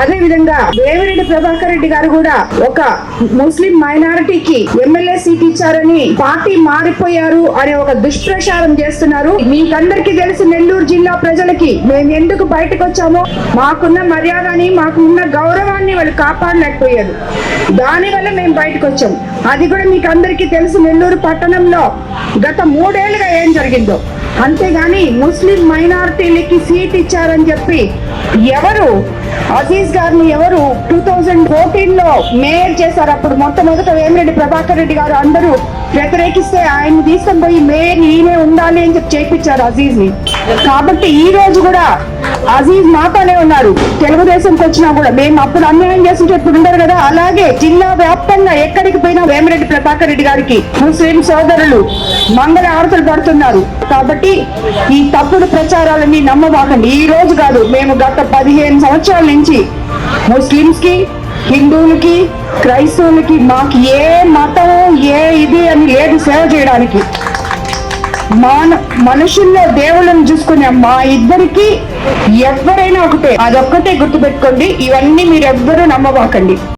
అదే విధంగా వేమిరెడ్డి ప్రభాకర్ రెడ్డి గారు కూడా ఒక ముస్లిం మైనారిటీకి ఎమ్మెల్యే సీట్ ఇచ్చారని పార్టీ మారిపోయారు అనే ఒక దుష్ప్రచారం చేస్తున్నారు. మీకందరికి తెలుసు నెల్లూరు జిల్లా ప్రజలకి మేము ఎందుకు బయటకు వచ్చామో మాకున్న మర్యాదని మాకున్న గౌరవాన్ని వాళ్ళు కాపాడలేకపోయారు. దానివల్ల మేము బయటకు వచ్చాం అది కూడా మీకు అందరికీ తెలుసు నెల్లూరు పట్టణంలో గత మూడేళ్ళుగా ఏం జరిగిందో. అంతేగాని ముస్లిం మైనారిటీలకి సీట్ ఇచ్చారని చెప్పి ఎవరు అజీజ్ గారిని ఎవరు టూ థౌజండ్ ఫోర్టీన్లో మేయర్ చేశారు? అప్పుడు మొట్టమొదట వేమిరెడ్డి ప్రభాకర్ రెడ్డి గారు అందరూ వ్యతిరేకిస్తే ఆయన తీసుకొని పోయి మేయర్ ఈయనే ఉండాలి అని చెప్పి చేయించారు అజీజ్ని కాబట్టి ఈ రోజు కూడా అజీజ్ మాతోనే ఉన్నారు. తెలుగుదేశంకి వచ్చినా కూడా మేము అప్పుడు అన్యాయం చేస్తుంటే ఇప్పుడు ఉండరు కదా. అలాగే జిల్లా వ్యాప్తంగా ఎక్కడికి పోయినా వేమిరెడ్డి ప్రభాకర్ రెడ్డి గారికి ముస్లిం సోదరులు మంగళ ఆరతలు పడుతున్నారు. కాబట్టి ఈ తప్పుడు ప్రచారాలన్నీ నమ్మబాకండి. ఈ రోజు కాదు మేము గత పదిహేను సంవత్సరాల నుంచి ముస్లిమ్స్కి హిందువులకి క్రైస్తవులకి మాకు ఏ మతం ఏ ఇది అని లేదు సేవ చేయడానికి. మాన మనుషుల్లో దేవుళ్ళని చూసుకునే మా ఇద్దరికి ఎవరైనా ఒకటే అదొక్కటే గుర్తుపెట్టుకోండి. ఇవన్నీ మీరు ఎవ్వరూ నమ్మబాకండి.